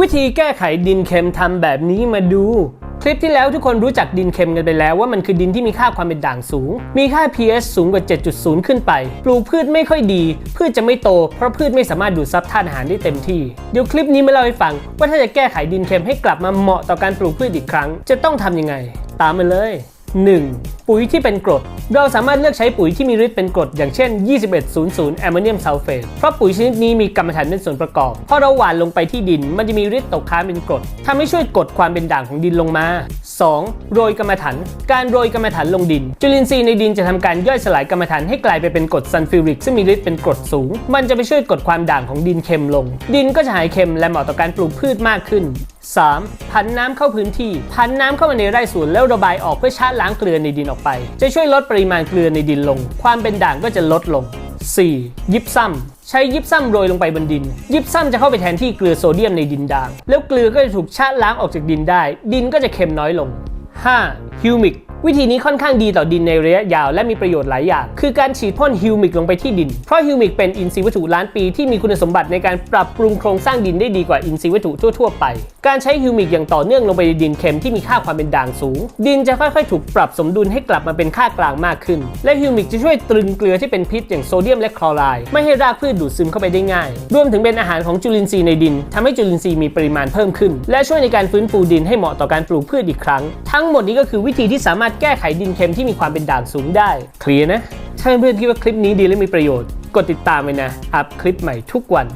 วิธีแก้ไขดินเค็มทำแบบนี้มาดู คลิปที่แล้วทุกคนรู้จักดินเค็มกันไปแล้วว่ามันคือดินที่มีค่าความเป็นด่างสูง มีค่า pH สูงกว่า 7.0 ขึ้นไป ปลูกพืชไม่ค่อยดี พืชจะไม่โต เพราะพืชไม่สามารถดูดซับธาตุอาหารได้เต็มที่ เดี๋ยวคลิปนี้มาเล่าให้ฟัง ว่าถ้าจะแก้ไขดินเค็มให้กลับมาเหมาะต่อการปลูกพืชอีกครั้ง จะต้องทำยังไง ตามมาเลย 1. ปุ๋ยที่เป็นกรด เราสามารถเลือกใช้ปุ๋ยที่มีฤทธิ์เป็นกรดอย่างเช่น 2100 แอมโมเนียมซัลเฟต เพราะปุ๋ยชนิดนี้มีกรรมฐานเป็นส่วนประกอบ พอเราหว่านลงไปที่ดิน มันจะมีฤทธิ์ตกค้างเป็นกรดทำให้ช่วยกดความเป็นด่างของดินลงมา 2. โรยกรรมฐาน การโรยกรรมฐานลงดิน จุลินทรีย์ในดินจะทำการย่อยสลายกรรมฐานให้กลายไปเป็นกรดซัลฟิวริกซึ่งมีฤทธิ์เป็นกรดสูง มันจะไปช่วยกดความด่างของดินเค็มลง ดินก็จะหายเค็มและเหมาะต่อการปลูกพืชมากขึ้น 3. พันน้ำเข้าพื้นที่พันน้ำเข้ามาในไร่สวนแล้วระบายออกเพื่อชะล้างเกลือในดินออกไป จะช่วยลดปริมาณเกลือในดินลง ความเป็นด่างก็จะลดลง 4. ยิบซ้ำใช้ยิบซ้ำโรยลงไปบนดิน ยิบซ้ำจะเข้าไปแทนที่เกลือโซเดียมในดินด่าง แล้วเกลือก็จะถูกชะล้างออกจากดินได้ ดินก็จะเค็มน้อยลง 5. ฮิวมิกวิธีนี้ค่อนข้างดีต่อดินในระยะยาวและมีประโยชน์หลายอย่าง คือการฉีดพ่นฮิวมิกลงไปที่ดิน เพราะฮิวมิกเป็นอินทรีย์วัตถุล้านปีที่มีคุณสมบัติในการปรับปรุงโครงสร้างดินได้ดีกว่าอินทรีย์วัตถุทั่ว ๆ ไป การใช้ฮิวมิกอย่างต่อเนื่องลงไปในดินเค็มที่มีค่าความเป็นด่างสูง ดินจะค่อยๆ ถูกปรับสมดุลให้กลับมาเป็นค่ากลางมากขึ้น และฮิวมิกจะช่วยตรึงเกลือที่เป็นพิษอย่างโซเดียมและคลอไรด์ไม่ให้รากพืชดูดซึมเข้าไปได้ง่าย รวมถึงเป็นอาหารของจุลินทรีย์ในดินทำให้จุลินทรีย์มีปริมาณเพิ่มขึ้น และช่วยในการฟื้นฟูดินให้เหมาะต่อการปลูกพืชอีกครั้ง ทั้งหมดนี้ก็คือวิธีที่สามารถแก้ไขดินเค็มที่มีความเป็นด่างสูงได้เคลียร์นะถ้าเพื่อนๆคิดว่าคลิปนี้ดีและมีประโยชน์ กดติดตามไว้นะ อัพคลิปใหม่ทุกวัน